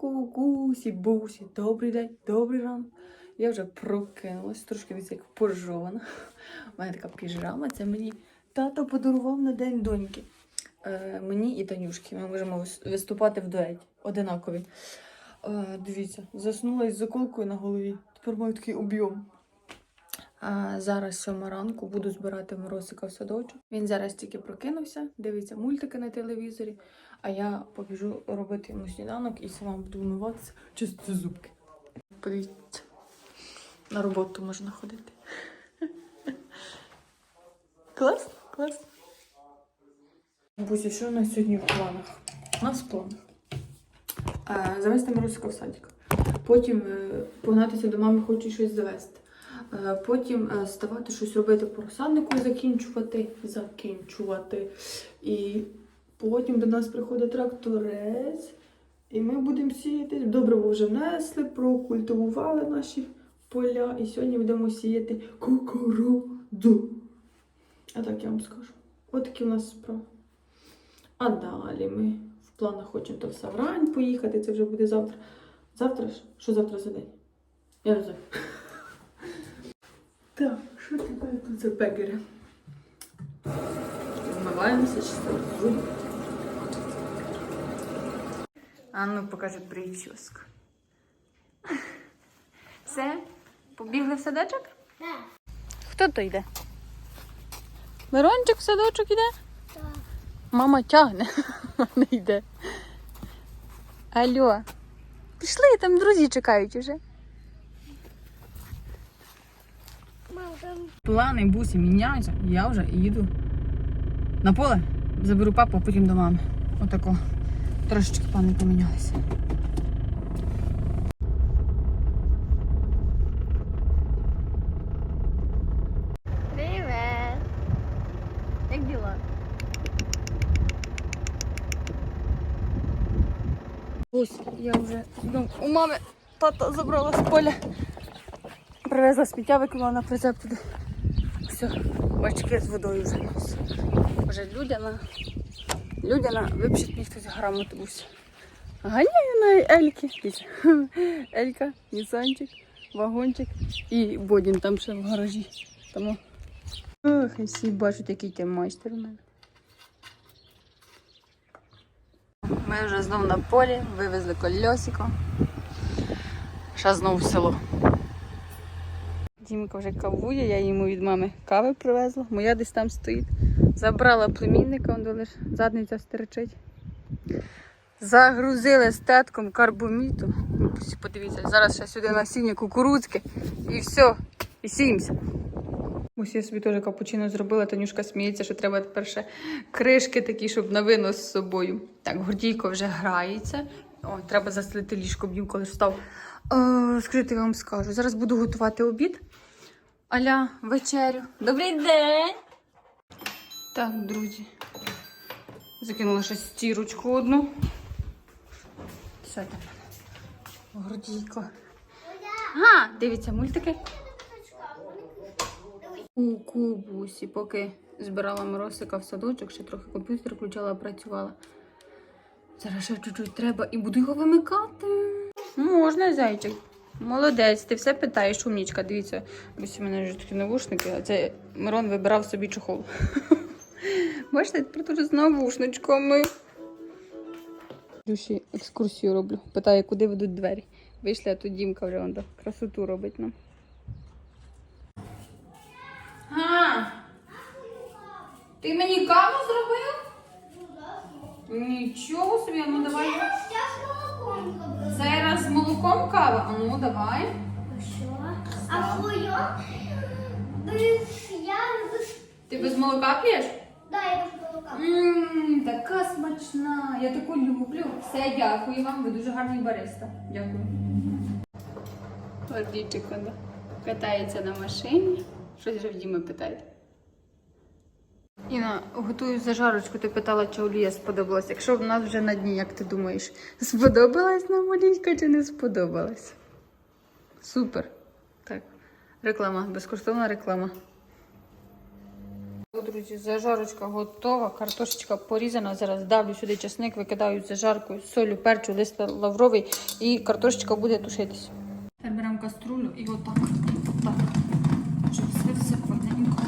Кукусі, бусі, добрий день, добрий ранок. Я вже прокинулась, трошки від як пожована. У мене така піжама, це мені тато подарував на день доньки. Е, мені і Танюшки. Ми можемо виступати в дуеті, одинакові. Е, дивіться, заснула із заколкою на голові. Тепер маю такий об'єм. Зараз сьома ранку буду збирати Моросика в садочок. Він зараз тільки прокинувся, дивиться мультики на телевізорі, а я побіжу робити йому сніданок і сама буду вмиватися, чистити зубки. Подивіться, на роботу можна ходити. Клас, клас. Бусі, що у нас сьогодні в планах? У нас в планах. Е, Завести Моросика в садик. Потім е, погнатися до мами, хочу щось завести. Е, Потім е, ставати щось робити по розсаднику, закінчувати, закінчувати. І потім до нас приходить тракторець, і ми будемо сіяти. Добриво вже внесли, прокультивували наші поля. І сьогодні будемо сіяти кукурудзу. А так я вам скажу. От такі у нас справи. А далі ми в планах хочемо до Саврань поїхати. Це вже буде завтра. Завтра ж? Що завтра за день? Я не знаю. Так, що за бегери? Вмиваємося, чисто зуб. А ну покажи прическу. Все? Побігли в садочок? Так. Хто то йде? Мирончик в садочок іде? Так. Мама тягне, а не йде. Алло. Пішли, там друзі чекають уже. Мам, там Плани бусі міняються, я вже їду на поле, заберу папу, а потім до мами. Отако. Трошечки плани помінялися. Ось я вже ну, у мами тата забрала з поля. Привезла сміття, викинула на прицеп туди. Все, бачки з водою вже нос. Вже людяна. Людяна, випишіть мені хтось грамоту бусь. Ганяю на Ельки. Елька, Нісанчик, вагончик і Бодін там ще в гаражі. Тому Ох, і всі бачать, який ти майстер у мене. Ми вже знов на полі, вивезли кольосико. Ще знов в село. Дімка вже кавує, я йому від мами кави привезла. Моя десь там стоїть. Забрала племінника, он лиш задниця стерчить. Загрузили з тетком карбоміту. Подивіться, зараз ще сюди насіння кукурудзки і все, і сіємося. Ось я собі теж капучино зробила, Танюшка сміється, що треба тепер ще кришки такі, щоб на винос з собою. Так, Гордійко вже грається. О, треба застелити ліжко, б'ю, коли встав. Е, скажіть, я вам скажу. Зараз буду готувати обід. Аля, вечерю. Добрий день! Так, друзі. Закинула ще стірочку одну. Все там. Гордійко. А, дивіться мультики. У кубусі, поки збирала Моросика в садочок, ще трохи комп'ютер включала, працювала. Зараз ще чуть-чуть треба і буду його вимикати. Можна, зайчик. Молодець, ти все питаєш, умнічка. Дивіться, ось у мене вже такі навушники, а це Мирон вибирав собі чохол. Бачите, тепер дуже з навушничками. Душі екскурсію роблю. Питає, куди ведуть двері. Вийшли, а тут Дімка вже вон, красоту робить нам. А, ти мені каву зробив? Нічого собі, ну давай. Я з молоком зробила. Цей раз з молоком кава. А ну давай. А що? А твоє? Без я без... Ти без молока п'єш? Да, я без молока. Ммм, така смачна. Я таку люблю. Все, дякую вам. Ви дуже гарний бариста. Дякую. Гордійчик катається на машині. Щось вже в Діми питає. Іна, готую зажарочку. Ти питала, чи олія сподобалась. Якщо в нас вже на дні, як ти думаєш, сподобалась нам олійка чи не сподобалась? Супер. Так. Реклама, безкоштовна реклама. Друзі, зажарочка готова, картошечка порізана. Зараз давлю сюди часник, викидаю з зажаркою, солю, перчу, лист лавровий і картошечка буде тушитись. Тепер беремо каструлю і отак, отак, щоб все все плотненько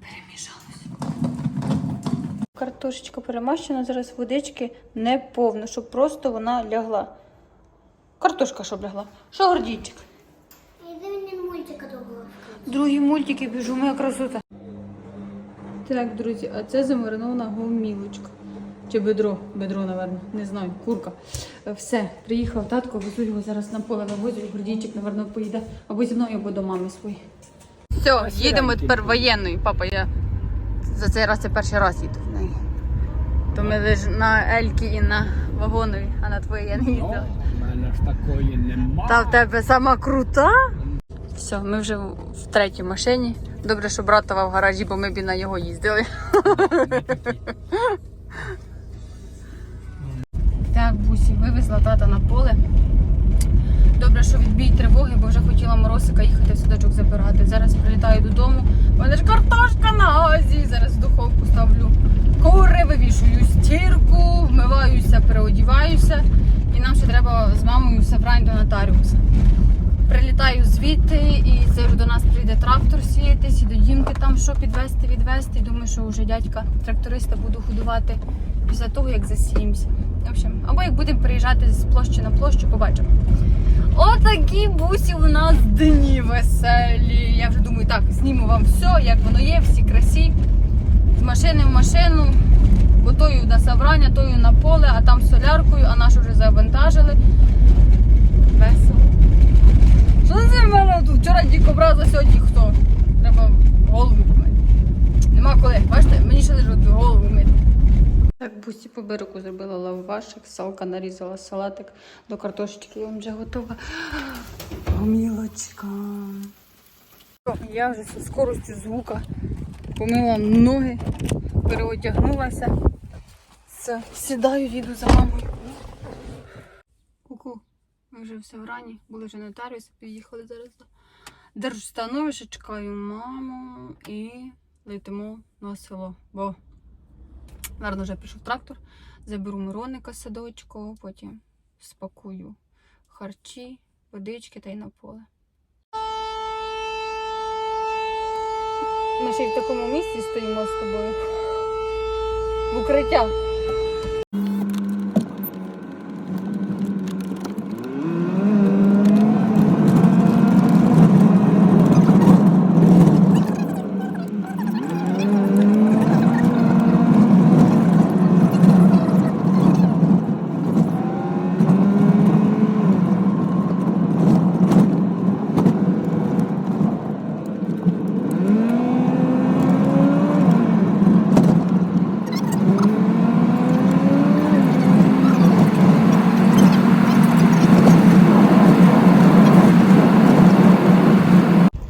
перемішалось. Картошечка перемащена, зараз водички не повно, щоб просто вона лягла. Картошка, щоб лягла. Що, гордійчик? Другі мультики біжу, моя красота. Так, друзі, а це замаринована гомілочка. Чи бедро, бедро, напевно, не знаю, курка. Все, приїхав татко, везу його зараз на поле вивозю, гордійчик, напевно, поїде або зі мною, або до мами своєї. Все, їдемо тепер воєнною. Папа, я за цей раз це перший раз їду в неї. То ми лише на Елькі і на вагонові, а на твоїй я не їздила. У мене ж такої нема. Та в тебе сама крута. Все, ми вже в в третій машині. Добре, що братова в гаражі, бо ми б і на його їздили. Так, Бусі, вивезла тата на поле. Добре, що відбій тривоги, бо вже хотіла Моросика їхати в садочок забирати. Зараз прилітаю додому. У мене ж картошка на газі. Зараз в духовку ставлю кури, вивішую стірку, вмиваюся, переодіваюся. І нам ще треба з мамою все до нотаріуса. Прилітаю звідти і це до нас прийде трактор сіятись, і до Дімки там що підвести, відвести. Думаю, що вже дядька тракториста буду годувати після того, як засіємося. В общем, або як будемо переїжджати з площі на площу, побачимо. Отакі бусі у нас дні веселі. Я вже думаю, так, зніму вам все, як воно є, всі красі. З машини в машину, бо тою на собрання, тою на поле, а там соляркою, а нашу вже завантажили. Весело. Що це в мене тут? Вчора дікобраза, сьогодні хто? Треба голову помити. Нема коли. Бачите, мені ще лише голову мити. Так, бусі по берегу зробила лавашик, салка нарізала салатик до картошечки. Я вже готова. Гомілочка. Я вже зі скоростю звука помила ноги, переодягнулася. Все, сідаю, їду за мамою. Ку-ку. Ми вже все врані, були вже нотаріуси, під'їхали зараз до держстановища, чекаю маму і летимо на село. Бо Наверно, вже прийшов трактор, заберу Мироника з садочку, потім спакую харчі, водички та й на поле. Ми ще й в такому місці стоїмо з тобою. В укриття.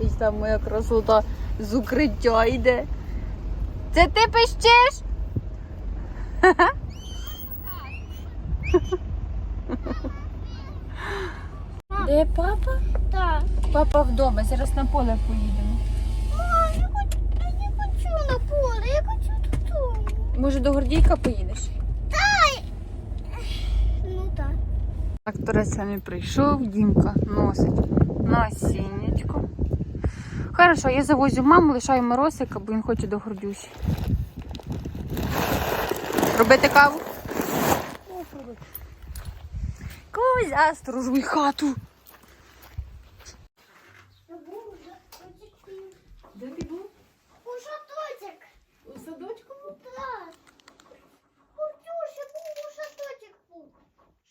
І там моя красота з укриття йде. Це ти пищиш? Де папа? Так. Папа вдома, зараз на поле поїдемо. Мам, я хочу, я не хочу на поле, я хочу додому. Може до Гордійка поїдеш? Ну так. Тракторець не прийшов, Дімка носить насіннячко. Хорошо, я завозю маму, лишаю Моросика, бо він хоче до Гордюсі. Робити каву? Кузя, сторожуй хату. Де ти був? У садочок. У садочку? Так. Був у був.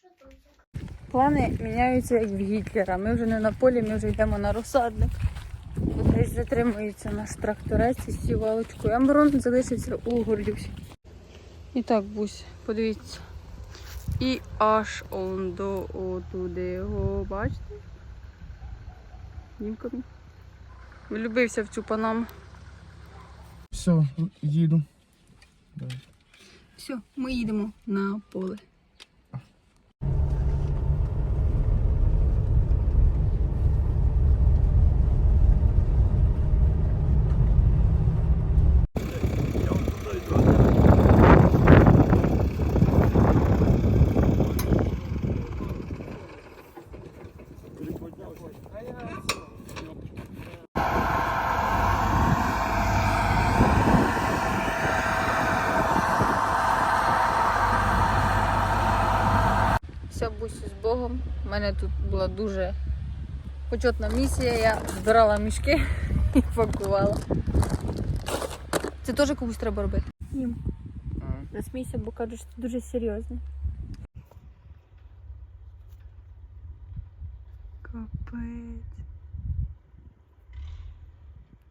Садочок. Плани міняються як в Гітлера. Ми вже не на полі, ми вже йдемо на розсадник. Десь затримується наш тракторець із сівалочкою. А Мирон залишився у Гордюсі. І так, Бусь, подивіться. І аж он до отуди його, бачите? Дімка мій. Влюбився в цю панаму. Все, їду. Все, ми їдемо на поле. Все, бусі з Богом. У мене тут була дуже почетна місія. Я збирала мішки і пакувала. Це теж комусь треба робити. Їм. Насмійся, бо кажуть, що це дуже серйозно. Капець.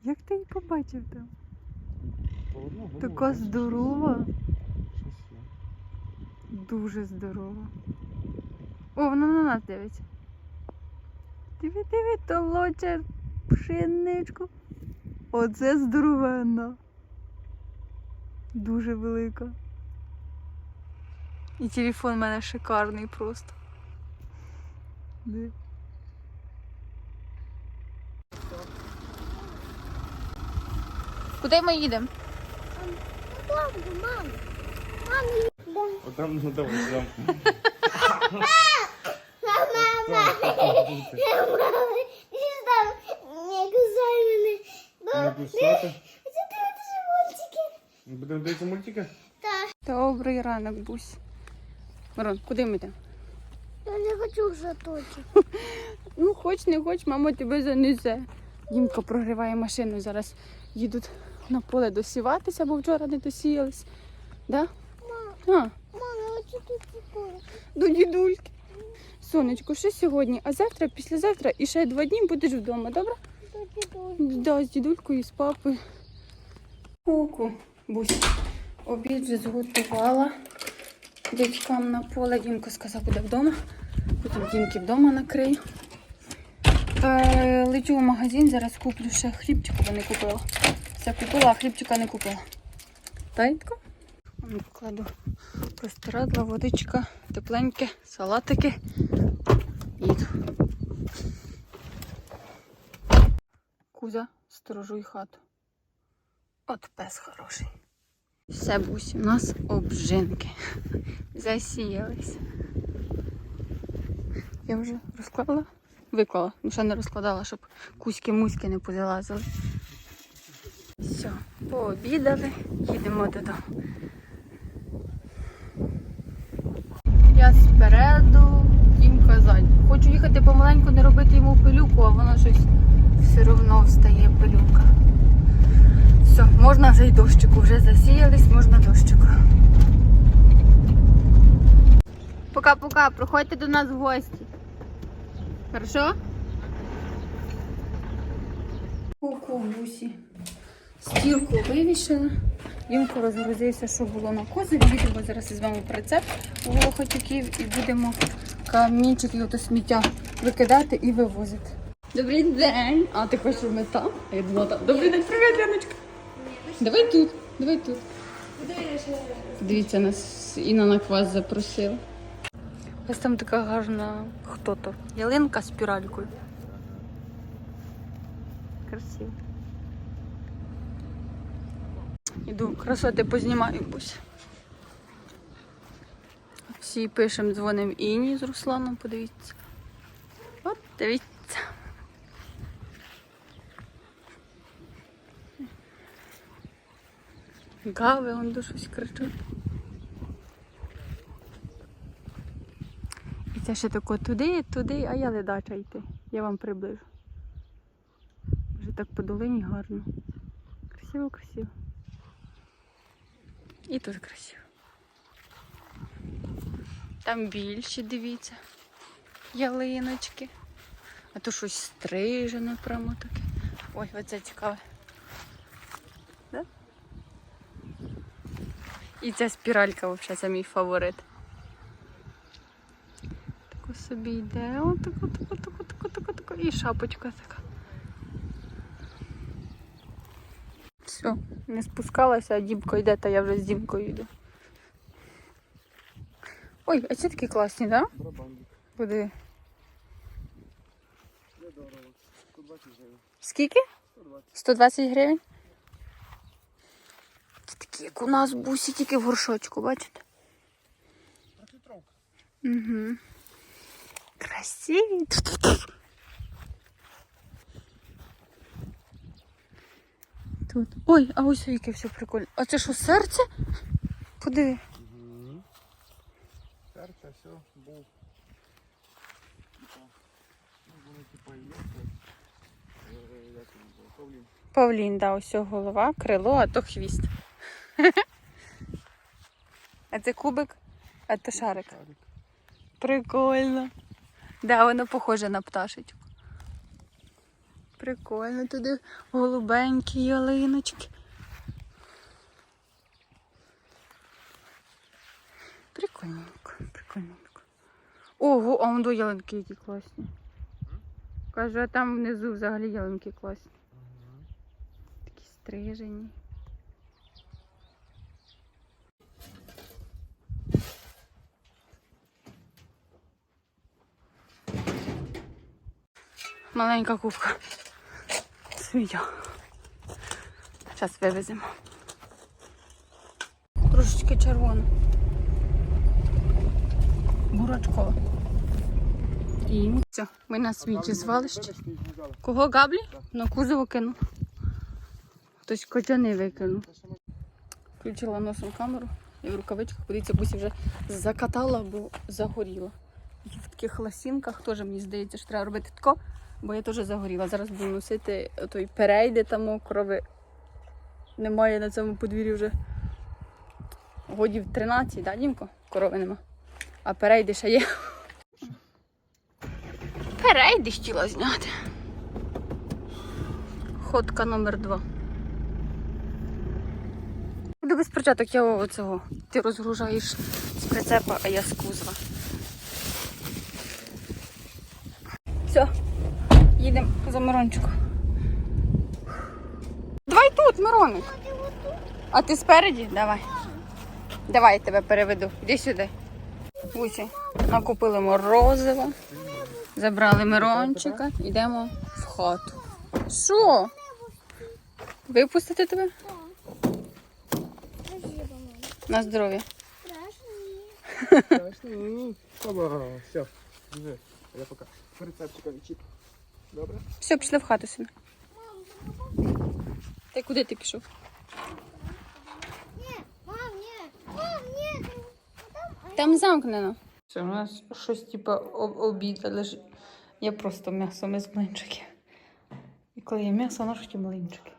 Як ти її побачив там? Така здорова. Дуже здорова. О, вона на нас дивиться. Диви, диви, толоче пшеничку. Оце здоровенна. Дуже велика. І телефон в мене шикарний просто. Диви. Куди ми їдемо? Правда, мама. Мама, Отам ну давай там. не знаю, не кусай мене. Не кусати. Це ти дуже мультики. Будемо дивитися мультики? Добрий ранок, Бусь. Мирон, куди ми йдемо? Я не хочу вже точки. Ну, хоч не хоч, мама тебе занесе. Дімка прогріває машину, зараз їдуть на поле досіватися, бо вчора не досіялись. Да? А, Мама, я хочу тут до дідульки. Сонечко, що сьогодні? А завтра, післязавтра і ще два дні будеш вдома, добре? Да, з дідулькою і з папою. Ку-ку, Бусь. Обід вже зготувала. Дядькам на поле. Дімко сказав, буде вдома. Потім Дімки вдома накрию. Е, лечу в магазин, зараз куплю ще хлібчика, не купила. Все купила, а хлібчика не купила. Тайтко. Кладу простирадла, водичка, тепленьке, салатики. Їду. Кузя, сторожуй хату. От пес хороший. Все, бусі, у нас обжинки. Засіялись. Я вже розклала? Виклала. Ну, ще не розкладала, щоб кузьки-муськи не позалазили. Все, пообідали, їдемо додому. Я спереду, Дімка. Хочу їхати помаленьку, не робити йому пилюку, а воно щось все одно встає пилюка. Все, можна вже й дощику, вже засіялись, можна дощику. Пока-пока, приходьте до нас в гості. Хорошо? Ку-ку, бусі. Стірку вивішила. Дімко розгрузився, що було на козирі. Їдемо зараз із вами прицеп Волохотюків і будемо камінчики ото сміття викидати і вивозити. Добрий день! А ти хочеш, ми там? А я думала там. Добрий день, привіт, Яночка. Давай тут, давай тут. Дивіться, нас Інна на квас запросила. Ось там така гарна хто то? Ялинка з спіралькою. Красиво. Іду красоти познімаю бусь. Всі пишемо, дзвонимо Іні з Русланом, подивіться. От, дивіться. Гави, он до щось кричать. І це ще тако туди, туди, а я ледача йти. Я вам приближу. Вже так по долині гарно. Красиво, красиво. І тут красиво. Там більші, дивіться, ялиночки. А то щось стрижене прямо таке. Ой, оце цікаве. Да? І ця спіралька взагалі це мій фаворит. Тако собі йде. Отако, тако, тако, тако, тако, тако. І шапочка така. Все, не спускалася, а Дімко йде, та я вже з Дімкою йду. Ой, а ці такі класні, так? Да? Барабанник. Куди? Недорого. 120 гривень. Скільки? 120. 120 гривень. Це такі, як у нас бусі, тільки в горшочку, бачите? Трьохлітровка. Угу. Красиві. Тут. Ой, а ось яке все прикольне. А це що, серце? Подиви все, був. Павлін. Да, ось голова, крило, а то хвіст. А це кубик, а то шарик. Шарик. Прикольно. Да, воно похоже на пташечку. Прикольно, туди голубенькі ялиночки. Прикольно прикольненько. Ого, а вон до ялинки які класні. Кажу, а там внизу взагалі ялинки класні. Такі стрижені. Маленька кубка. Сміття. Зараз вивеземо. Трошечки червона. Бурачкова. І все, ми на не взяла. Кого габлі? На кузову кинув. Хтось кочани викинув. Включила носом камеру і в рукавичках, подивіться, бусі вже закатала, бо загоріла. І в таких ласінках теж мені здається, що треба робити тако, бо я теж загоріла. Зараз буду носити той перейди там корови. Немає на цьому подвір'ї вже годів 13, да, Дімко? Корови нема. А перейди ще є. Перейди хотіла зняти. Ходка номер два. Буду без початок я оцього. Ти розгружаєш з прицепа, а я з кузова. Все, їдемо за Мирончиком. Давай тут, Мироник. А ти спереді? Давай. Давай я тебе переведу. Іди сюди. Гусі. Накупили морозиво. Забрали Мирончика. Йдемо в хату. Що? Випустити тебе? На здоров'я. Страшно. Я поки рецептика відчіп. Добре? Все, пішли в хату собі. Ти куди ти пішов? Нет, мам, нет. Мам, нет. Там замкнено. Це у нас щось типу об- обід, але ж я просто м'ясо ми з млинчики. І коли є м'ясо, воно ж млинчики.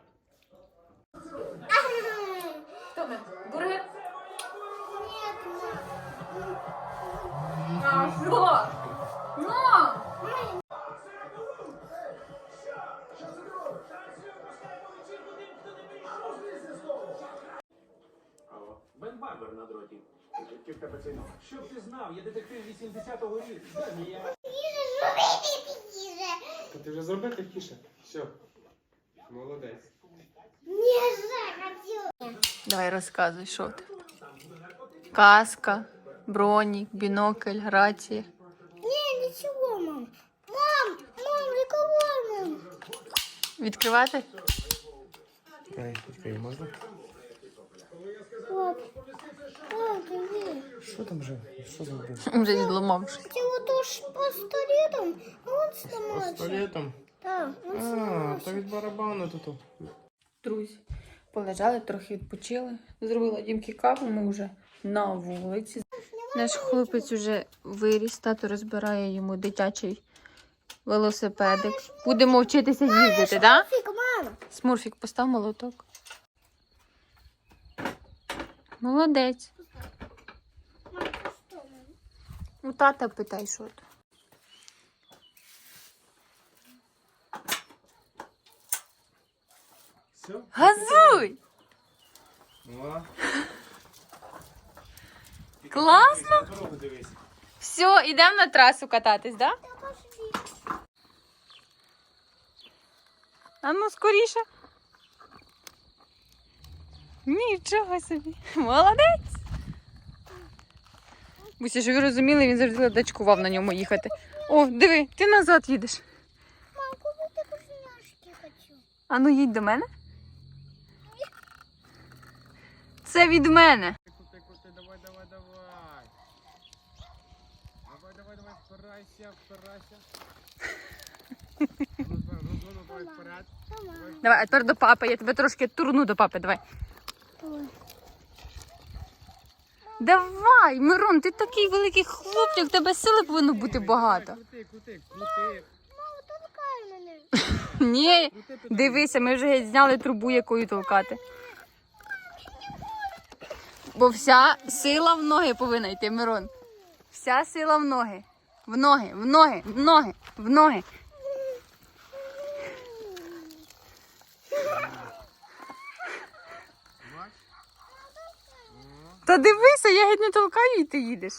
В тебе цей номер? Щоб ти знав, я детектив 80-го ріку. Ні, я... Та ти вже зроби тихіше. Все. Молодець. Не захотел. Давай розказуй, що ти. Каска, бронік, бінокль, рація. Не, ничего, мам. Мам, мам, мам. Відкривати? Ай, відкрий, можна? Що там вже? Що зробив? Вже відломавши. вот уж пистолетом, а он сломался. Пістолетом? Да, он А, то від барабану тут. Друзі, полежали, трохи відпочили. Зробила дімки каву, ми вже на вулиці. Наш хлопець уже виріс, тато розбирає йому дитячий велосипедик. Будемо вчитися їздити, так? Фиг, мама. Смурфік, постав молоток. Молодець. Мам, что, мам? У тата питай, що то. Все? Газуй! О. Класно! На дорогу дивись. Все, йдемо на трасу кататись, так? Да? А ну скоріше. Нічого собі. Молодець. Буся, щоб ви розуміли, він завжди дачкував на ньому їхати. О, диви, ти назад їдеш. Мам, купи вкусняшки хочу. А ну їдь до мене. Це від мене. Давай, давай, давай. Давай, давай, давай, впирайся, впирайся. Розгону, давай вперед. Давай. Давай, а тепер до папи. Я тебе трошки турну до папи. Давай. Давай. Давай, Мирон, ти такий великий хлопчик, в тебе сили повинно бути багато. Ні, дивися, ми вже зняли трубу, якою толкати. Бо вся сила в ноги повинна йти, Мирон. Вся сила в ноги. В ноги, в ноги, в ноги, в ноги. Та дивися, я геть не толкаю і ти їдеш.